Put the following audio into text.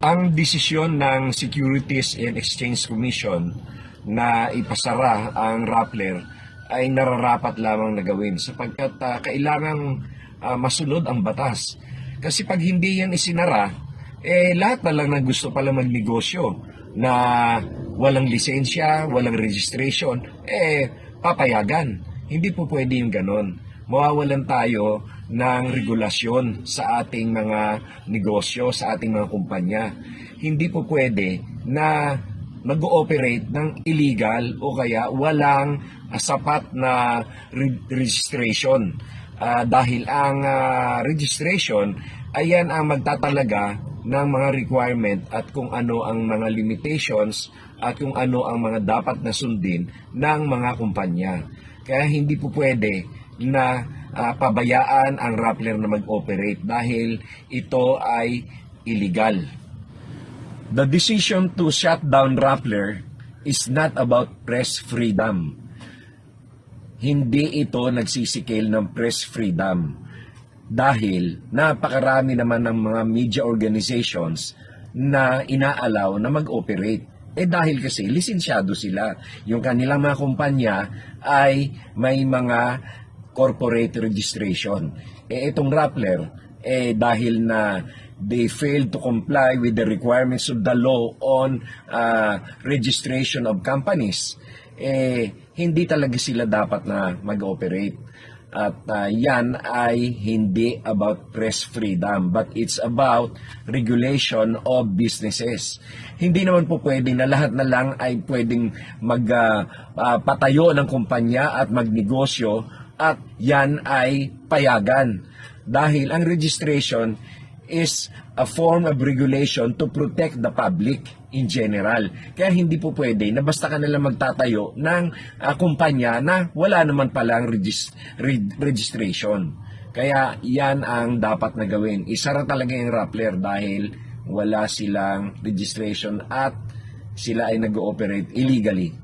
Ang desisyon ng Securities and Exchange Commission na ipasara ang Rappler ay nararapat lamang na gawin sapagkat ah, kailangang ah, masunod ang batas. Kasi pag hindi yan isinara, eh lahat na lang na gusto pala magnegosyo na walang lisensya, walang registration, eh papayagan. Hindi po pwede yung ganon. Mawawalan tayo ng regulasyon sa ating mga negosyo, sa ating mga kumpanya. Hindi po pwede na mag-ooperate ng illegal o kaya walang ah, sapat na re- registration. Ah, dahil ang ah, registration ayan ang magtatalaga ng mga requirement at kung ano ang mga limitations at kung ano ang mga dapat na sundin ng mga kumpanya. Kaya hindi po pwede na ah, pabayaan ang Rappler na mag-operate dahil ito ay illegal. The decision to shut down Rappler is not about press freedom. Hindi ito nagsisikil ng press freedom dahil napakarami naman ng mga media organizations na inaalaw na mag-operate. Eh dahil kasi lisensyado sila. Yung kanilang mga kumpanya ay may mga corporate registration. Eh itong Rappler, eh dahil na they failed to comply with the requirements of the law on uh, registration of companies, eh hindi talaga sila dapat na mag-operate. At uh, yan ay hindi about press freedom, but it's about regulation of businesses. Hindi naman po pwedeng na lahat na lang ay pwedeng magpatayo ng kumpanya at magnegosyo at yan ay payagan. Dahil ang registration is a form of regulation to protect the public in general. Kaya hindi po pwede na basta ka nalang magtatayo ng ah, kumpanya na wala naman palang regis- re- registration. Kaya yan ang dapat na gawin. Isara talaga yung Rappler dahil wala silang registration at sila ay nag-ooperate illegally.